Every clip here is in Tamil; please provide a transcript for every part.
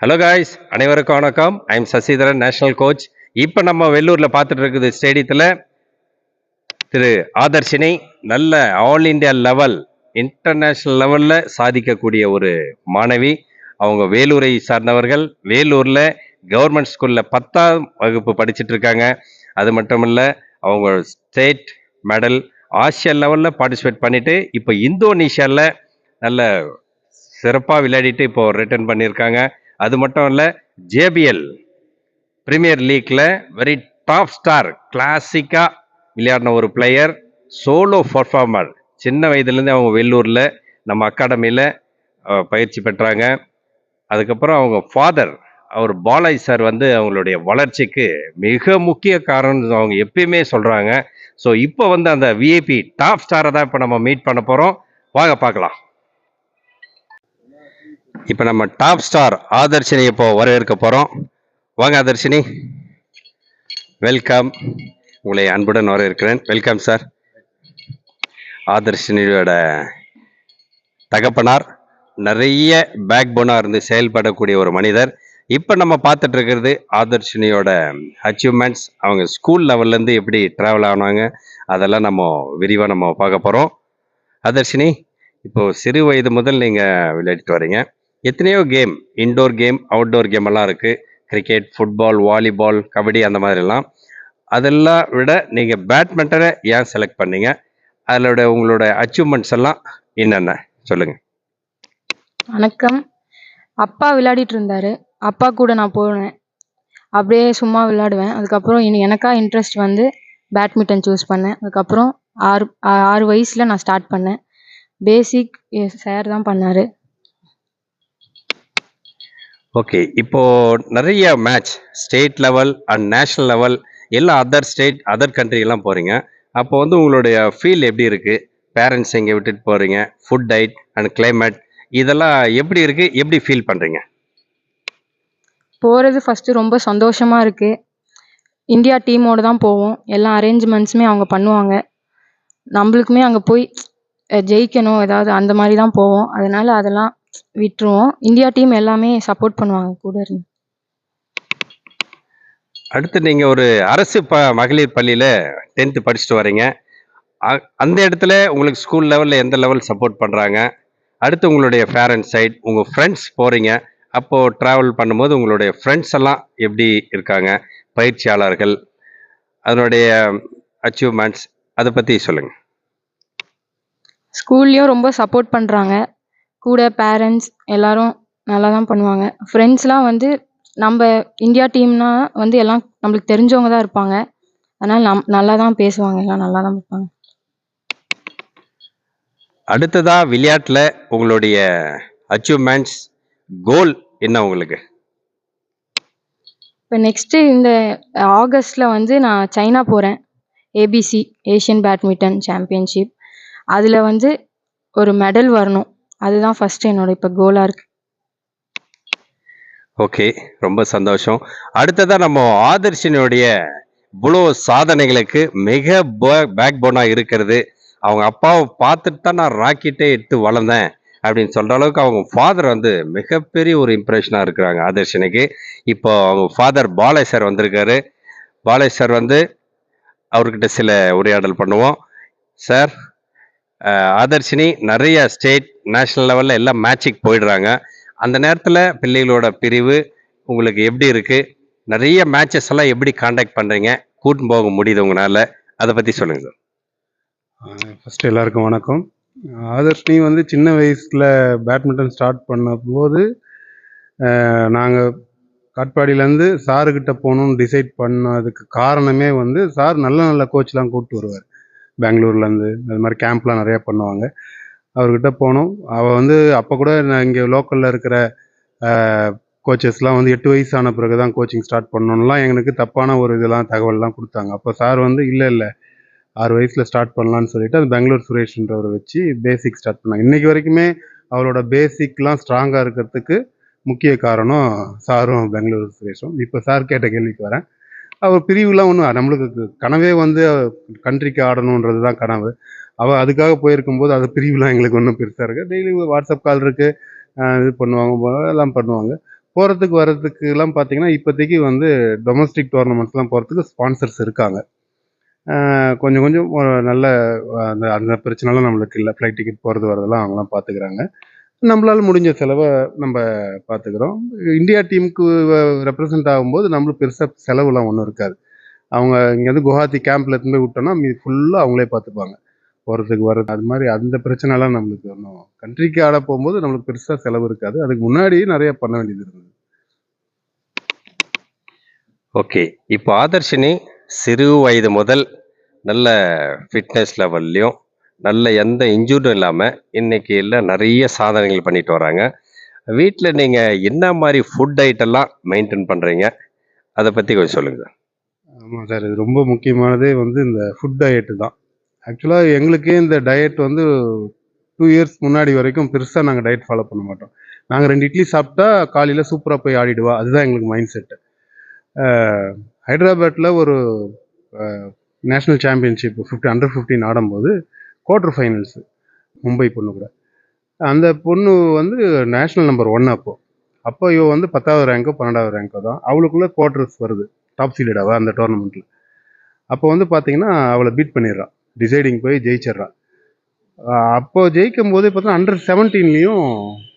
ஹலோ காய்ஸ் அனைவருக்கும் வணக்கம். ஐம் சசிதரன் நேஷனல் கோச் இப்போ நம்ம வெள்ளூரில் பார்த்துட்டு இருக்குது ஸ்டேடியத்தில் திரு ஆதர்ஷினை நல்ல ஆல் இந்தியா லெவல் இன்டர்நேஷ்னல் லெவலில் சாதிக்கக்கூடிய ஒரு மாணவி. அவங்க வேலூரை சார்ந்தவர்கள். வேலூரில் கவர்மெண்ட் ஸ்கூலில் பத்தாம் வகுப்பு படிச்சுட்டு இருக்காங்க. அது மட்டும் இல்லை அவங்க ஸ்டேட் மெடல் ஆசியா லெவலில் பார்ட்டிசிபேட் பண்ணிட்டு இப்போ இந்தோனேஷியாவில் நல்ல சிறப்பாக விளையாடிட்டு இப்போ ரிட்டர்ன் பண்ணியிருக்காங்க. அது மட்டும் இல்லை ஜேபிஎல் பிரீமியர் லீக்ல வெரி டாப் ஸ்டார் கிளாசிக்காக விளையாடின ஒரு பிளேயர் சோலோ பர்ஃபார்மர் சின்ன வயதுலேருந்து அவங்க வெள்ளூரில் நம்ம அகாடமியில் பயிற்சி பெற்றாங்க. அதுக்கப்புறம் அவங்க ஃபாதர் அவர் பாலாஜி சார் வந்து அவங்களுடைய வளர்ச்சிக்கு மிக முக்கிய காரணம் அவங்க எப்பயுமே சொல்கிறாங்க ஸோ இப்போ வந்து அந்த விஐபி டாப் ஸ்டாரை தான் இப்போ நம்ம மீட் பண்ண போகிறோம் வாங்க பார்க்கலாம். இப்போ நம்ம டாப் ஸ்டார் ஆதர்ஷினி இப்போ வரவேற்க போகிறோம் வாங்க ஆதர்ஷினி. வெல்கம் உங்களை அன்புடன் வரவேற்கிறேன். வெல்கம் சார் ஆதர்ஷினியோட தகப்பனார் நிறைய பேக் போனாக இருந்து செயல்படக்கூடிய ஒரு மனிதர். இப்போ நம்ம பார்த்துட்டு இருக்கிறது ஆதர்ஷினியோட அச்சீவ்மெண்ட்ஸ் அவங்க ஸ்கூல் லெவல்லேருந்து எப்படி ட்ராவல் ஆனாங்க அதெல்லாம் நம்ம விரிவாக நம்ம பார்க்க போகிறோம் ஆதர்ஷினி இப்போது சிறு வயது முதல் நீங்கள் விளையாடிட்டு வரீங்க. எத்தனையோ game indoor game outdoor game எல்லாம் இருக்குது கிரிக்கெட் ஃபுட்பால் வாலிபால் கபடி அந்த மாதிரிலாம் அதெல்லாம் விட நீங்கள் பேட்மிண்டனை ஏன் செலக்ட் பண்ணீங்க? அதோட உங்களோட அச்சீவ்மெண்ட்ஸ் எல்லாம் என்னென்ன? சொல்லுங்கள் வணக்கம். அப்பா விளையாடிட்டு இருந்தாரு. அப்பா கூட நான் போனேன் அப்படியே சும்மா விளையாடுவேன். அதுக்கப்புறம் இனி எனக்கா இன்ட்ரெஸ்ட் வந்து பேட்மிட்டன் சூஸ் பண்ணேன். அதுக்கப்புறம் ஆறு ஆறு வயசில் நான் ஸ்டார்ட் பண்ணேன். பேசிக் சார் தான் பண்ணார். ஓகே இப்போ நிறைய match state level and national level எல்லா அதர் ஸ்டேட் அதர் கண்ட்ரிலாம் போகிறீங்க அப்போ வந்து உங்களுடைய ஃபீல் எப்படி இருக்குது பேரண்ட்ஸ் எங்கே விட்டுட்டு போகிறீங்க ஃபுட் டயட் அண்ட் கிளைமேட் இதெல்லாம் எப்படி இருக்குது எப்படி ஃபீல் பண்ணுறீங்க போகிறது ஃபஸ்ட்டு ரொம்ப சந்தோஷமாக இருக்குது இந்தியா டீமோடு தான் போவோம். எல்லா அரேஞ்ச்மெண்ட்ஸுமே அவங்க பண்ணுவாங்க. நம்மளுக்குமே அங்கே போய் ஜெயிக்கணும் ஏதாவது அந்த மாதிரி தான் போவோம். அதனால் அதெல்லாம் விட்டுருவோம். இந்தியா டீம் எல்லாமே சப்போர்ட் பண்ணுவாங்க கூட இருந்து. அடுத்து நீங்கள் ஒரு அரசு ப மகளிர் பள்ளியில் டென்த்து படிச்சுட்டு வரீங்க. அ- அந்த இடத்துல உங்களுக்கு ஸ்கூல் லெவலில் எந்த லெவல் சப்போர்ட் பண்ணுறாங்க அடுத்து உங்களுடைய பேரண்ட்ஸ் சைட் உங்கள் ஃப்ரெண்ட்ஸ் போகிறீங்க அப்போது ட்ராவல் பண்ணும்போது உங்களுடைய ஃப்ரெண்ட்ஸ் எல்லாம் எப்படி இருக்காங்க? பயிற்சியாளர்கள் அதனுடைய அச்சீவ்மெண்ட்ஸ் அதை பற்றி சொல்லுங்கள் ஸ்கூல்லேயும் ரொம்ப சப்போர்ட் பண்ணுறாங்க கூட பேரண்ட்ஸ் எல்லாரும் நல்லா தான் பண்ணுவாங்க ஃப்ரெண்ட்ஸ்லாம் வந்து நம்ம இந்தியா டீம்னா வந்து எல்லாம் நம்மளுக்கு தெரிஞ்சவங்க தான் இருப்பாங்க. அதனால் நம் நல்லா தான் பேசுவாங்க எல்லாம் நல்லா தான் இருப்பாங்க அடுத்ததாக விளையாட்டில் உங்களுடைய அச்சீவ்மெண்ட்ஸ் கோல் என்ன உங்களுக்கு? இப்போ நெக்ஸ்ட்டு இந்த ஆகஸ்ட்டில் வந்து நான் சைனா போகிறேன் ஏபிசி ஏஷியன் பேட்மிண்டன் சாம்பியன்ஷிப் அதில் வந்து ஒரு மெடல் வரணும். அதுதான் ஃபஸ்ட்டு என்னோட இப்போ கோலாக இருக்குது ஓகே ரொம்ப சந்தோஷம். அடுத்ததாக நம்ம ஆதர்ஷினுடைய இவ்வளோ சாதனைகளுக்கு மிக பேக் போனாக இருக்கிறது. அவங்க அப்பாவை பார்த்துட்டு தான் நான் ராக்கெட்டே எடுத்து வளர்ந்தேன் அப்படின்னு சொல்கிற அளவுக்கு அவங்க ஃபாதர் வந்து மிகப்பெரிய ஒரு இம்ப்ரெஷனாக இருக்கிறாங்க ஆதர்ஷினிக்கு. இப்போ அவங்க ஃபாதர் பாலேஸ்வர் சார் வந்திருக்காரு. பாலேஸ்வர் சார் வந்து அவர்கிட்ட சில உரையாடல் பண்ணுவோம். சார் ஆதர்ஷினி நிறைய ஸ்டேட் நேஷனல் லெவலில் எல்லாம் மேட்சுக்கு போயிடுறாங்க. அந்த நேரத்தில் பிள்ளைகளோட பிரிவு உங்களுக்கு எப்படி இருக்குது நிறைய மேட்சஸ் எல்லாம் எப்படி காண்டாக்ட் பண்ணுறீங்க கூட்டின்னு போக முடியுது உங்களால். அதை பற்றி சொல்லுங்க சார் ஃபஸ்ட்டு எல்லாருக்கும் வணக்கம். ஆதர்ஷினி வந்து சின்ன வயசில் பேட்மிண்டன் ஸ்டார்ட் பண்ணும்போது நாங்கள் காட்பாடியிலேருந்து சாருக்கிட்ட போகணுன்னு டிசைட் பண்ணதுக்கு காரணமே வந்து சார் நல்ல நல்ல கோச்லாம் கூப்பிட்டு வருவார். பெங்களூர்லேருந்து அது மாதிரி கேம்ப்லாம் நிறையா பண்ணுவாங்க. அவர்கிட்ட போனோம். அவள் வந்து அப்போ கூட நான் இங்கே லோக்கலில் இருக்கிற கோச்சஸ்லாம் வந்து எட்டு வயசான பிறகு தான் கோச்சிங் ஸ்டார்ட் பண்ணணும்லாம் எனக்கு தப்பான ஒரு இதெல்லாம் தகவல்லாம் கொடுத்தாங்க. அப்போ சார் வந்து இல்லை இல்லை ஆறு வயசில் ஸ்டார்ட் பண்ணலான்னு சொல்லிட்டு அது பெங்களூர் சுரேஷ்ன்றவரை வச்சு பேசிக் ஸ்டார்ட் பண்ணாங்க. இன்றைக்கி வரைக்குமே அவரோட பேசிக்லாம் ஸ்ட்ராங்காக இருக்கிறதுக்கு முக்கிய காரணம் சாரும் பெங்களூர் சுரேஷும். இப்போ சார் கேட்ட கேள்விக்கு வரேன். அவர் பிரிவுலாம் ஒன்றும் நம்மளுக்கு கனவே வந்து கண்ட்ரிக்கு ஆடணுன்றது தான் கனவு. அவள் அதுக்காக போயிருக்கும்போது அது பிரிவுலாம் எங்களுக்கு ஒன்றும் பெருசாக இருக்குது டெய்லி வாட்ஸ்அப் கால் இருக்குது இது பண்ணுவாங்க எல்லாம் பண்ணுவாங்க. போகிறதுக்கு வர்றதுக்குலாம் பார்த்தீங்கன்னா இப்போதைக்கு வந்து டொமஸ்டிக் டோர்னமெண்ட்ஸ்லாம் போகிறதுக்கு ஸ்பான்சர்ஸ் இருக்காங்க. கொஞ்சம் கொஞ்சம் நல்ல அந்த அந்த பிரச்சனைலாம் நம்மளுக்கு இல்லை. ஃப்ளைட் டிக்கெட் போகிறது வரதெல்லாம் அவங்களாம் பார்த்துக்கிறாங்க நம்மளால் முடிஞ்ச செலவை நம்ம பார்த்துக்கிறோம். இந்தியா டீமுக்கு ரெப்ரசன்ட் ஆகும்போது நம்மளுக்கு பெருசாக செலவுலாம் ஒன்றும் இருக்காது. அவங்க இங்கேருந்து குவஹாத்தி கேம்பில் எடுத்துன்னு போய் விட்டோம்னா மீது ஃபுல்லாக அவங்களே பார்த்துப்பாங்க. போகிறதுக்கு வர்றது அது மாதிரி அந்த பிரச்சனைலாம் நம்மளுக்கு ஒன்றும் கண்ட்ரிக்கு ஆட போகும்போது நம்மளுக்கு பெருசாக செலவு இருக்காது. அதுக்கு முன்னாடி நிறைய பண்ண வேண்டியது இருந்தது. ஓகே. இப்போ ஆதர்ஷினி சிறு வயது முதல் நல்ல ஃபிட்னஸ் லெவல்லையும் நல்ல எந்த இன்ஜூரும் இல்லாமல் இன்னைக்கு எல்லாம் நிறைய சாதனைகள் பண்ணிட்டு வராங்க. வீட்டில் நீங்கள் என்ன மாதிரி ஃபுட் ஐட்டெல்லாம் மெயின்டைன் பண்ணுறீங்க அதை பற்றி கொஞ்சம் சொல்லுங்கள் ஆமாம் சார் இது ரொம்ப முக்கியமானதே வந்து இந்த ஃபுட் டயட்டு தான். ஆக்சுவலாக எங்களுக்கே இந்த டயட் வந்து டூ இயர்ஸ் முன்னாடி வரைக்கும் பெருசாக நாங்கள் டயட் ஃபாலோ பண்ண மாட்டோம். நாங்கள் ரெண்டு இட்லி சாப்பிட்டா காலையில் சூப்பராக போய் ஆடிடுவா. அதுதான் எங்களுக்கு மைண்ட் செட்டு ஹைதராபாத்தில் ஒரு national championship fifty under fifteen ஆடும்போது குவார்டர் ஃபைனல்ஸு மும்பை பொண்ணு கூட. அந்த பொண்ணு வந்து நேஷ்னல் நம்பர் ஒன் அப்போது அப்போ இவ வந்து பத்தாவது ரேங்கோ பன்னெண்டாவது ரேங்கோ தான். அவளுக்குள்ளே குவார்டர்ஸ் வருது. டாப் சீல்டு அந்த டோர்னமெண்ட்டில் அப்போ வந்து பார்த்தீங்கன்னா அவளை பீட் பண்ணிடுறான். டிசைடிங் போய் ஜெயிச்சிடுறான். அப்போது அப்போ ஜெயிக்கும் போது பார்த்தீங்கன்னா அண்டர் செவன்டீன்லேயும்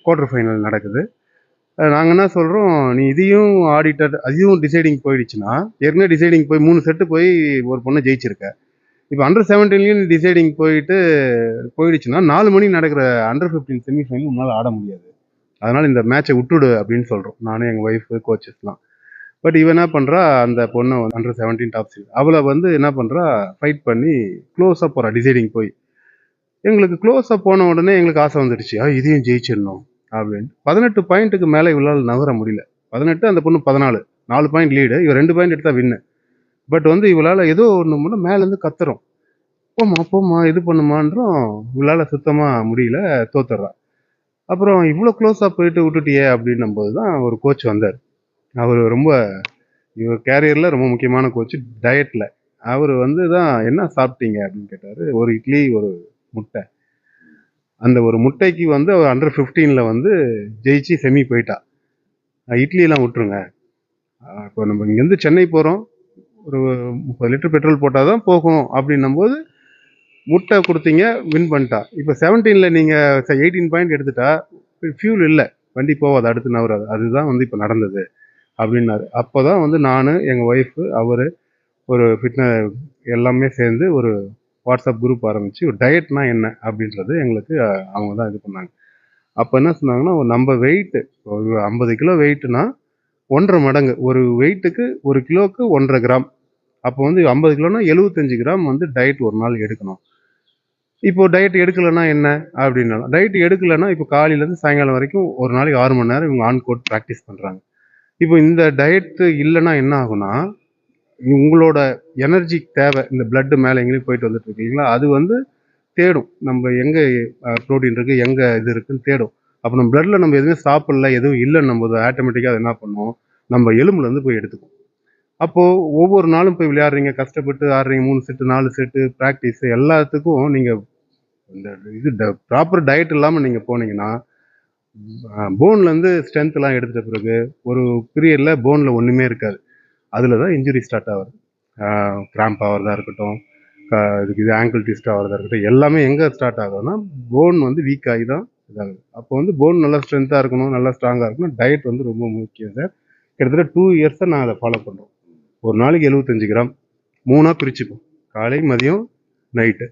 குவார்டர் ஃபைனல் நடக்குது. நாங்கள் என்ன சொல்கிறோம் நீ இதையும் ஆடிட்டர் அதையும் டிசைடிங் போயிடுச்சுன்னா ஏற்கனவே டிசைடிங் போய் மூணு செட்டு போய் ஒரு பொண்ணை ஜெயிச்சிருக்க. இப்போ அண்டர் செவன்டீன்லேயும் டிசைடிங் போயிட்டு போயிடுச்சுன்னா நாலு மணிக்கு நடக்கிற அண்டர் ஃபிஃப்டீன் செமிஃபைனல் உன்னால் ஆட முடியாது. அதனால் இந்த மேட்சை விட்டுடு அப்படின்னு சொல்கிறோம் நானும் எங்கள் ஒய்ஃபு கோச்சஸ்லாம் பட் இவன் என்ன பண்ணுறா அந்த பொண்ணை வந்து அண்டர் செவன்டீன் டாப் சீட் அவளை வந்து என்ன பண்ணுறா ஃபைட் பண்ணி க்ளோஸாக போகிறா டிசைடிங் போய். எங்களுக்கு க்ளோஸாக போன உடனே எங்களுக்கு ஆசை வந்துடுச்சு. ஆ இதையும் ஜெயிச்சிடணும் அப்படின்ட்டு பதினெட்டு பாயிண்ட்டுக்கு மேலே இவளால் நகர முடியல. பதினெட்டு அந்த பொண்ணு பதினாலு. நாலு பாயிண்ட் லீடு இவர் ரெண்டு பாயிண்ட் எடுத்தால் வின்னு பட் வந்து இவளால் ஏதோ ஒன்று மட்டும் மேலேருந்து கத்துறோம். போம்மா போம்மா இது பண்ணுமான்றோம். இவளால் சுத்தமாக முடியல தோத்துடுறா அப்புறம் இவ்வளோ க்ளோஸாக போயிட்டு விட்டுட்டியே அப்படின்னும் போது தான் ஒரு கோச் வந்தார். அவர் ரொம்ப இவர் கேரியரில் ரொம்ப முக்கியமான கோச் டயட்டில் அவர் வந்து தான் என்ன சாப்பிட்டீங்க? அப்படின்னு கேட்டார். ஒரு இட்லி ஒரு முட்டை. அந்த ஒரு முட்டைக்கு வந்து அவர் அண்டர் ஃபிஃப்டீனில் வந்து ஜெயிச்சு செமி போயிட்டா. இட்லியெல்லாம் விட்டுருங்க. இப்போ நம்ம இங்கேருந்து சென்னை போகிறோம் ஒரு முப்பது லிட்டர் பெட்ரோல் போட்டால் தான் போகும் அப்படின்னும் போது முட்டை கொடுத்தீங்க வின் பண்ணிட்டா. இப்போ செவன்டீனில் நீங்கள் எயிட்டீன் பாயிண்ட் எடுத்துட்டா ஃபியூல் இல்லை. வண்டி போகாது அடுத்து நவராது அதுதான் வந்து இப்போ நடந்தது அப்படின்னாரு. அப்போ தான் வந்து நான் எங்கள் ஒய்ஃபு அவர் ஒரு ஃபிட்ன எல்லாமே சேர்ந்து ஒரு வாட்ஸ்அப் குரூப் ஆரம்பித்து ஒரு டயட்னா என்ன அப்படின்றது எங்களுக்கு அவங்க தான் இது பண்ணாங்க. அப்போ என்ன சொன்னாங்கன்னா நம்ம வெயிட்டு ஒரு ஐம்பது கிலோ வெயிட்டுனா ஒன்றரை மடங்கு. ஒரு வெயிட்டுக்கு ஒரு கிலோவுக்கு ஒன்றரை கிராம். அப்போ வந்து ஐம்பது கிலோனா எழுபத்தஞ்சு கிராம் வந்து டயட் ஒரு நாள் எடுக்கணும். இப்போ டயட் எடுக்கலைன்னா என்ன? அப்படின்னாலும் டயட் எடுக்கலைன்னா இப்போ காலையிலேருந்து சாயங்காலம் வரைக்கும் ஒரு நாளைக்கு ஆறு மணி நேரம் இவங்க ஆன் கோட் ப்ராக்டிஸ் பண்ணுறாங்க இப்போ இந்த டயட்டு இல்லைன்னா என்ன ஆகும்னா உங்களோட எனர்ஜி தேவை இந்த பிளட்டு மேலே எங்கேயும் போயிட்டு வந்துட்டு இருக்கீங்களா? அது வந்து தேடும். நம்ம எங்கே ப்ரோட்டீன் இருக்குது எங்கே இது இருக்குன்னு தேடும். அப்போ நம்ம bloodல நம்ம எதுவுமே சாப்பிடல எதுவும் இல்லைன்னு போது ஆட்டோமேட்டிக்காக அது என்ன பண்ணுவோம் நம்ம எலும்புல இருந்து போய் எடுத்துக்கும். அப்போது ஒவ்வொரு நாளும் போய் விளையாடுறீங்க கஷ்டப்பட்டு ஆடுறீங்க மூணு செட்டு நாலு செட்டு ப்ராக்டிஸ் எல்லாத்துக்கும் நீங்கள் இந்த இது ப்ராப்பர் டயட் இல்லாமல் நீங்கள் போனீங்கன்னா போன்லேருந்து ஸ்ட்ரென்த்லாம் எடுத்துட்ட பிறகு ஒரு பீரியடில் போனில் ஒன்றுமே இருக்காது. அதில் தான் இன்ஜுரி ஸ்டார்ட் ஆகுது. கிராம்ப் ஆகிறதா இருக்கட்டும் இதுக்கு இது ஆங்கிள் ட்விஸ்ட் ஆகிறதா இருக்கட்டும் எல்லாமே எங்கே ஸ்டார்ட் ஆகுதுன்னா போன் வந்து வீக் ஆகி தான் இதாகுது அப்போ வந்து போன் நல்லா ஸ்ட்ரென்த்தாக இருக்கணும் நல்லா ஸ்ட்ராங்காக இருக்கணும். டயட் வந்து ரொம்ப முக்கியம் சார். கிட்டத்தட்ட டூ இயர்ஸாக நான் அதை ஃபாலோ பண்ணுறோம் ஒரு நாளைக்கு எழுபத்தஞ்சு கிராம் மூணாக பிரிச்சுப்போம். காலை மதியம் நைட்டு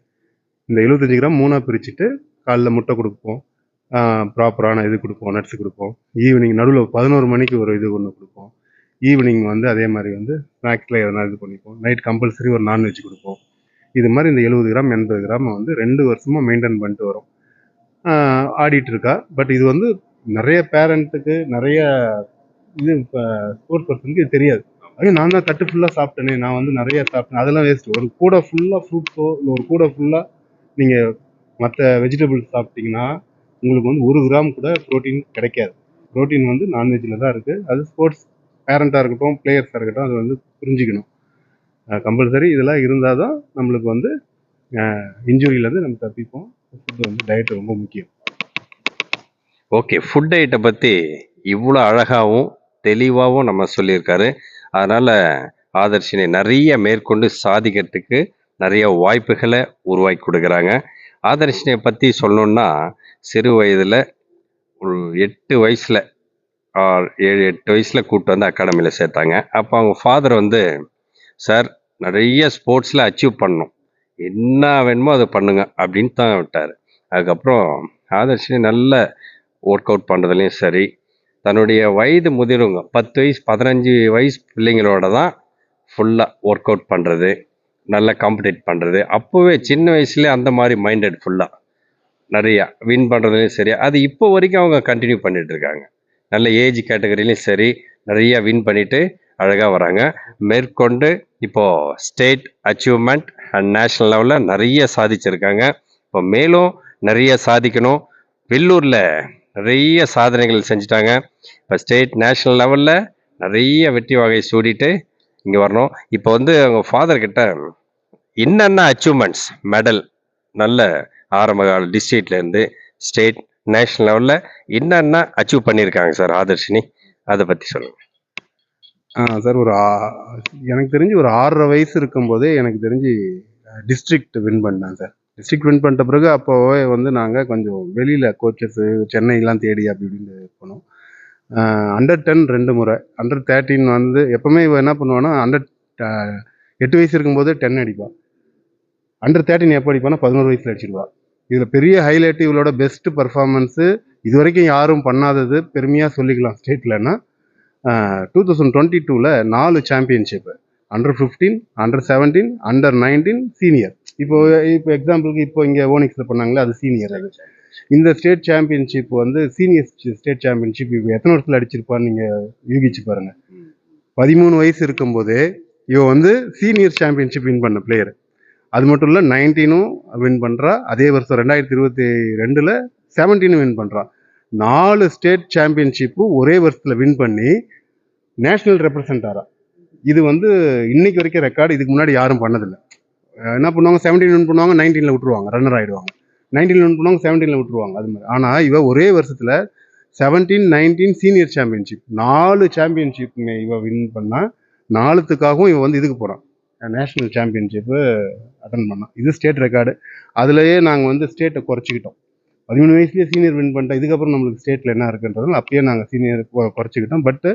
இந்த எழுபத்தஞ்சு கிராம் மூணாக பிரிச்சுட்டு காலைல முட்டை கொடுப்போம். ப்ராப்பரான இது கொடுப்போம் நட்ஸ் கொடுப்போம். ஈவினிங் நடுவில் பதினோரு மணிக்கு ஒரு இது ஒன்று கொடுப்போம். ஈவினிங் வந்து அதே மாதிரி வந்து ஸ்நாக்ஸில் எதனா இது பண்ணிப்போம். நைட் கம்பல்சரி ஒரு நான்வெஜ் கொடுப்போம். இது மாதிரி இந்த எழுபது கிராம் எண்பது கிராம் வந்து ரெண்டு வருஷமாக மெயின்டைன் பண்ணிட்டு வரோம். ஆடிட்டு இருக்கா பட் இது வந்து நிறைய பேரண்ட்டுக்கு நிறைய இது இப்போ ஸ்போர்ட்ஸ் பர்சனுக்கு இது தெரியாது. ஐயோ நான் தான் தட்டு ஃபுல்லாக சாப்பிட்டேனே நான் வந்து நிறைய சாப்பிட்டேன் அதெல்லாம் வேஸ்ட் ஒரு கூடை ஃபுல்லாக ஃப்ரூட்ஸோ இல்லை ஒரு கூடை ஃபுல்லாக நீங்கள் மற்ற வெஜிடபிள்ஸ் சாப்பிட்டீங்கன்னா உங்களுக்கு வந்து ஒரு கிராம் கூட ப்ரோட்டீன் கிடைக்காது. ப்ரோட்டீன் வந்து நான்வெஜ்ஜில் தான் இருக்குது அது ஸ்போர்ட்ஸ் பேரண்ட்டாக இருக்கட்டும் பிளேயர்ஸாக இருக்கட்டும் அது வந்து புரிஞ்சுக்கணும். கம்பல்சரி இதெல்லாம் இருந்தால் தான் நம்மளுக்கு வந்து இன்ஜுரியிலேருந்து நம்ம தப்பிப்போம். ஃபுட்டு வந்து டயட் ரொம்ப முக்கியம். ஓகே ஃபுட் டயட்டை பற்றி இவ்வளோ அழகாகவும் தெளிவாகவும் நம்ம சொல்லியிருக்காரு. அதனால் ஆதர்ஷினை நிறைய மேற்கொண்டு சாதிக்கிறதுக்கு நிறைய வாய்ப்புகளை உருவாக்கி கொடுக்குறாங்க. ஆதர்ஷினை பற்றி சொல்லணுன்னா சிறு வயதில் ஒரு எட்டு வயசில் ஏழு எட்டு வயசில் கூப்பிட்டு வந்து அகாடமியில் சேர்த்தாங்க. அப்போ அவங்க ஃபாதர் வந்து சார் நிறைய ஸ்போர்ட்ஸில் அச்சீவ் பண்ணணும். என்ன வேணுமோ அதை பண்ணுங்க அப்படின்னு தான் விட்டார். அதுக்கப்புறம் ஆதர்ஷினி நல்ல ஒர்க் அவுட் பண்ணுறதுலையும் சரி தன்னுடைய வயது முதிர்வுங்க பத்து வயசு பதினஞ்சு வயசு பிள்ளைங்களோட தான் ஃபுல்லாக ஒர்க் அவுட் பண்ணுறது நல்லா காம்படேட் பண்ணுறது அப்போவே சின்ன வயசுலேயே அந்த மாதிரி மைண்டட் ஃபுல்லாக நிறையா வின் பண்ணுறதுலையும் சரி அது இப்போ வரைக்கும் அவங்க கண்டினியூ பண்ணிகிட்ருக்காங்க இருக்காங்க. நல்ல ஏஜ் கேட்டகரிலையும் சரி நிறையா வின் பண்ணிவிட்டு அழகாக வராங்க. மேற்கொண்டு இப்போது ஸ்டேட் அச்சீவ்மெண்ட் நேஷ்னல் லெவலில் நிறைய சாதிச்சிருக்காங்க. இப்போ மேலும் நிறைய சாதிக்கணும். வெள்ளூரில் நிறைய சாதனைகள் செஞ்சுட்டாங்க. இப்போ ஸ்டேட் நேஷ்னல் லெவலில் நிறைய வெற்றி வகை சூடிட்டு இங்கே வரணும். இப்போ வந்து அவங்க ஃபாதர்கிட்ட என்னென்ன அச்சீவ்மெண்ட்ஸ் மெடல் நல்ல ஆரம்ப கால டிஸ்ட்ரிக்ட்லேருந்து ஸ்டேட் நேஷ்னல் லெவலில் என்னென்ன அச்சீவ் பண்ணியிருக்காங்க சார் ஆதர்ஷினி? அதை பற்றி சொல்லுங்கள் சார் ஒரு எனக்கு தெரிஞ்சு ஒரு ஆறரை வயசு இருக்கும்போதே எனக்கு தெரிஞ்சு டிஸ்ட்ரிக்ட் வின் பண்ணேன் சார். டிஸ்ட்ரிக்ட் வின் பண்ணிட்ட பிறகு அப்போவே வந்து நாங்கள் கொஞ்சம் வெளியில் கோச்சஸ்ஸு சென்னையெலாம் தேடி அப்படி இப்படின்னு போனோம். அண்டர் டென் ரெண்டு முறை. அண்டர் தேர்ட்டின் வந்து எப்போவுமே இவன் என்ன பண்ணுவான்னா அண்டர் எட்டு வயசு இருக்கும்போது டென் அடிப்பான். அண்டர் தேர்ட்டின் எப்போ அடிப்பானா பதினோரு வயசில் அடிச்சிடுவா இதில் பெரிய ஹைலைட் இவளோட பெஸ்ட் பர்ஃபார்மன்ஸு இது வரைக்கும் யாரும் பண்ணாதது பெருமையாக சொல்லிக்கலாம் ஸ்டேட்லன்னா டூ தௌசண்ட் டுவெண்ட்டி டூவில் நாலு championship under fifteen under seventeen under nineteen senior இப்போ இப்போ எக்ஸாம்பிளுக்கு இப்போ இங்கே ஓனிக்ஸில் பண்ணாங்களே அது சீனியர் அது. இந்த ஸ்டேட் சாம்பியன்ஷிப் வந்து சீனியர் ஸ்டேட் சாம்பியன்ஷிப் இப்போ எத்தனை வருஷத்தில் அடிச்சிருப்பான்னு நீங்கள் யூகிச்சு பாருங்கள் பதிமூணு வயசு இருக்கும்போது இவ வந்து சீனியர் சாம்பியன்ஷிப் வின் பண்ண பிளேயர் அது மட்டும் இல்லை நைன்டீனும் வின் பண்ணுறா அதே வருஷம் ரெண்டாயிரத்தி இருபத்தி ரெண்டில் செவன்டீனும் வின் பண்ணுறான் நாலு ஸ்டேட் சாம்பியன்ஷிப்பும் ஒரே வருஷத்தில் வின் பண்ணி நேஷனல் ரெப்ரசன்டாரா இது வந்து இன்னைக்கு வரைக்கும் ரெக்கார்டு இதுக்கு முன்னாடி யாரும் பண்ணதில்லை. என்ன பண்ணுவாங்க? செவன்டீன் வின் பண்ணுவாங்க நைன்டீனில் விட்டுருவாங்க ரன்னர் ஆகிடுவாங்க நைன்டீன் வின் பண்ணுவாங்க செவன்டீனில் விட்டுருவாங்க அது மாதிரி. ஆனால் இவ ஒரே வருஷத்தில் செவன்டீன் நைன்டீன் சீனியர் சாம்பியன்ஷிப் நாலு சாம்பியன்ஷிப் இவ வின் பண்ணால் நாலுத்துக்காகவும் இவன் வந்து இதுக்கு போகிறான் நேஷ்னல் சாம்பியன்ஷிப்பு அட்டன் பண்ணான் இது ஸ்டேட் ரெக்கார்டு அதுலேயே நாங்கள் வந்து ஸ்டேட்டை குறைச்சிக்கிட்டோம். பதிமூணு வயசுலேயே சீனியர் வின் பண்ணிட்டோம் இதுக்கப்புறம் நம்மளுக்கு ஸ்டேட்டில் என்ன இருக்குன்றதுனால அப்பயே நாங்கள் சீனியர் குறைச்சிக்கிட்டோம் பட்டு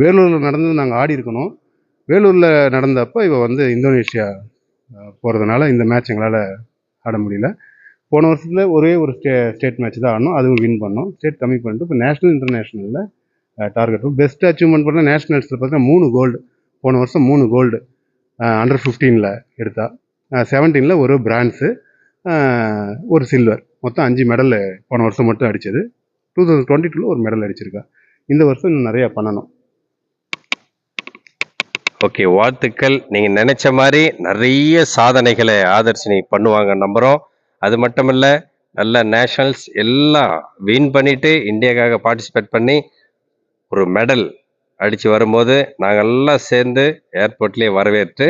வேலூரில் நடந்தது நாங்கள் ஆடி இருக்கணும். வேலூரில் நடந்தப்போ இவள் வந்து இந்தோனேஷியா போகிறதுனால இந்த மேட்ச் எங்களால் ஆட முடியல. போன வருஷத்தில் ஒரே ஒரு ஸ்டே ஸ்டேட் மேட்ச் தான் ஆடணும் அதுவும் வின் பண்ணோம். ஸ்டேட் கம்மி பண்ணிட்டு இப்போ நேஷனல் இன்டர்நேஷனலில் டார்கெட்டும் பெஸ்ட் அச்சீவ்மெண்ட் பண்ண நேஷனல்ஸில் பார்த்தீங்கன்னா மூணு கோல்டு போன வருஷம் மூணு கோல்டு அண்டர் ஃபிஃப்டீனில் எடுத்தா. செவன்டீனில் ஒரு பிரான்ஸு ஒரு சில்வர் மொத்தம் அஞ்சு மெடல் போன வருஷம் மட்டும் அடித்தது டூ தௌசண்ட் டுவெண்ட்டி டூவில் ஒரு மெடல் அடிச்சிருக்கா. இந்த வருஷம் இன்னும் நிறையா பண்ணணும். ஓகே வாழ்த்துக்கள். நீங்கள் நினச்ச மாதிரி நிறைய சாதனைகளை ஆதர்ஷினி பண்ணுவாங்க நம்புறோம். அது மட்டும் இல்லை நல்ல நேஷனல்ஸ் எல்லாம் வின் பண்ணிட்டு இந்தியாக்காக பார்ட்டிசிபேட் பண்ணி ஒரு மெடல் அடித்து வரும்போது நாங்கள் எல்லாம் சேர்ந்து ஏர்போர்ட்லேயே வரவேற்று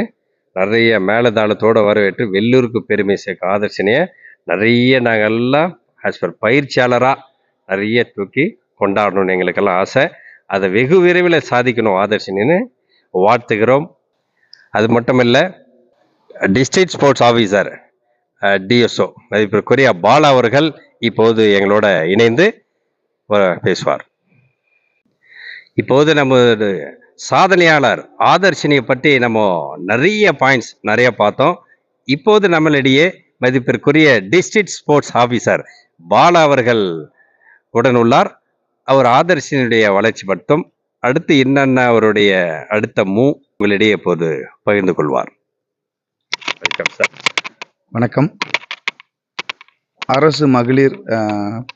நிறைய மேலதாளத்தோடு வரவேற்று வெள்ளூருக்கு பெருமை சேர்க்க ஆதர்ஷினியை நிறைய நாங்கள் எல்லாம் ஆஸ் பர் பயிற்சியாளராக நிறைய தூக்கி கொண்டாடணும்னு எங்களுக்கெல்லாம் ஆசை. அதை வெகு விரைவில் சாதிக்கணும் ஆதர்ஷினின்னு வாழ்த்துகிறோம். அது மட்டும் இல்லை டிஸ்ட்ரிக்ட் ஸ்போர்ட்ஸ் ஆஃபீஸர் டிஎஸ்ஓ மதிப்பிற்குரிய பாலா அவர்கள் இப்போது எங்களோட இணைந்து பேசுவார். இப்போது நம்ம சாதனையாளர் ஆதர்ஷினியை பற்றி நம்ம நிறைய பாயிண்ட்ஸ் நிறைய பார்த்தோம். இப்போது நம்மளிடையே மதிப்பிற்குரிய டிஸ்ட்ரிக்ட் ஸ்போர்ட்ஸ் ஆஃபீஸர் பாலா அவர்கள் உடன் உள்ளார். அவர் ஆதர்ஷினுடைய வளர்ச்சி பட்டும் அடுத்து என்னென்ன அவருடைய அடுத்த மூ உங்களிடையே இப்போது பகிர்ந்து கொள்வார். Welcome sir. வணக்கம். அரசு மகளிர்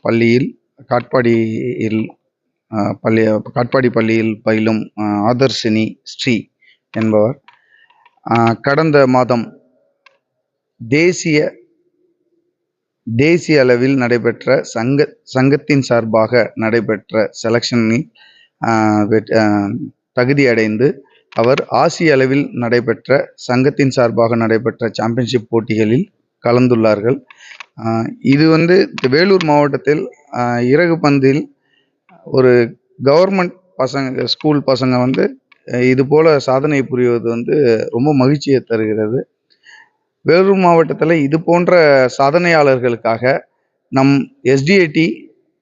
பள்ளியில் காட்பாடியில் பள்ளி காட்பாடி பள்ளியில் பயிலும் ஆதர்ஷினி ஸ்ரீ என்பவர். கடந்த மாதம் தேசிய தேசிய அளவில் நடைபெற்ற சங்க சங்கத்தின் சார்பாக நடைபெற்ற செலக்ஷனில் தகுதி அடைந்து அவர் ஆசிய அளவில் நடைபெற்ற சங்கத்தின் சார்பாக நடைபெற்ற சாம்பியன்ஷிப் போட்டிகளில் கலந்துள்ளார்கள். இது வந்து வேலூர் மாவட்டத்தில் இறகு பந்தில் ஒரு கவர்மெண்ட் பசங்க ஸ்கூல் பசங்க வந்து இது போல சாதனை புரிவது வந்து ரொம்ப மகிழ்ச்சியை தருகிறது. வேலூர் மாவட்டத்தில் இது போன்ற சாதனையாளர்களுக்காக நம் எஸ்டிஐடி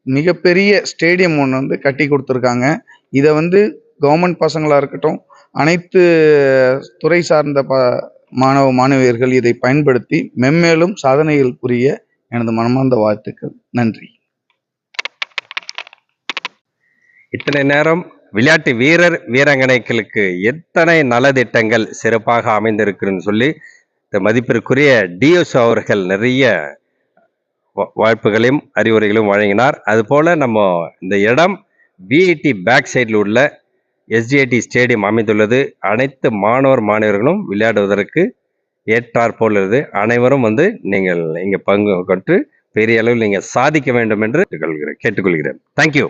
மிகப்பெரிய ஸ்டேடியம் ஒன்று வந்து கட்டி கொடுத்துருக்காங்க. இதை வந்து கவர்மெண்ட் பசங்களாக இருக்கட்டும் அனைத்து துறை சார்ந்த ப மாணவ மாணவியர்கள் இதை பயன்படுத்தி மென்மேலும் சாதனைகள் புரிய எனது மனமார்ந்த வாழ்த்துக்கள். நன்றி. இத்தனை நேரம் விளையாட்டு வீரர் வீராங்கனைகளுக்கு எத்தனை நலத்திட்டங்கள் சிறப்பாக அமைந்திருக்குன்னு சொல்லி மதிப்பிற்குரிய டிஎஸ் அவர்கள் நிறைய வா- வாய்ப்புகளையும் அறிவுரைகளையும் வழங்கினார். அதுபோல் நம்ம இந்த இடம் விஐடி பேக் சைடில் உள்ள எஸ்டிஐடி ஸ்டேடியம் அமைந்துள்ளது. அனைத்து மாணவர் மாணவர்களும் விளையாடுவதற்கு ஏற்றாற் போலுள்ளது அனைவரும் வந்து நீங்கள் இங்கே பங்கு கொண்டு பெரிய அளவில் நீங்கள் சாதிக்க வேண்டும் என்று கேட்டுக்கொள்கிறேன். கேட்டுக்கொள்கிறேன். தேங்க்யூ